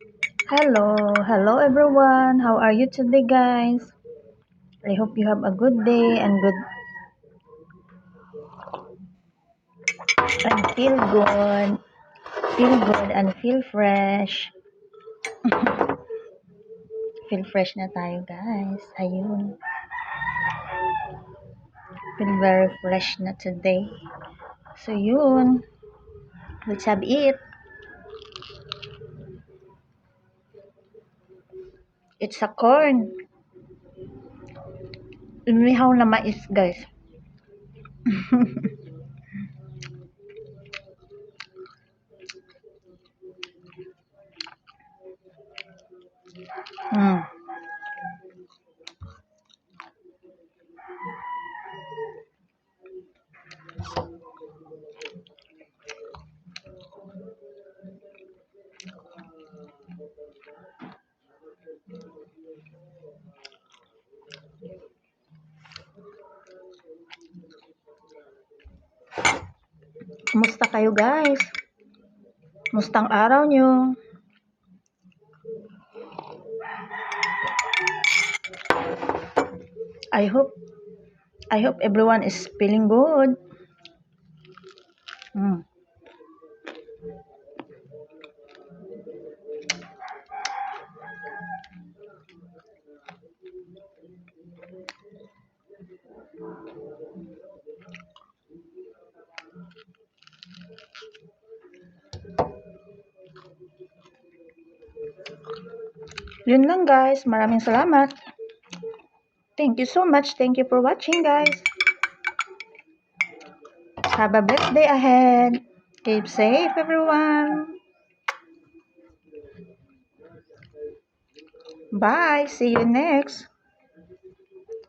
Hello, hello everyone. How are you today, guys? I hope you have a good day and good and feel good. Feel good and feel fresh. feel fresh na tayo, guys. Ayun. Feel very fresh na today. So, yun. Let's have it. It's a corn. Umihaw na mais, guys. mm. Kumusta kayo guys? Kumusta ang araw nyo? I hope I hope everyone is feeling good. Mm. Yun lang guys. Maraming salamat. Thank you so much. Thank you for watching guys. Have a blessed day ahead. Keep safe everyone. Bye. See you next.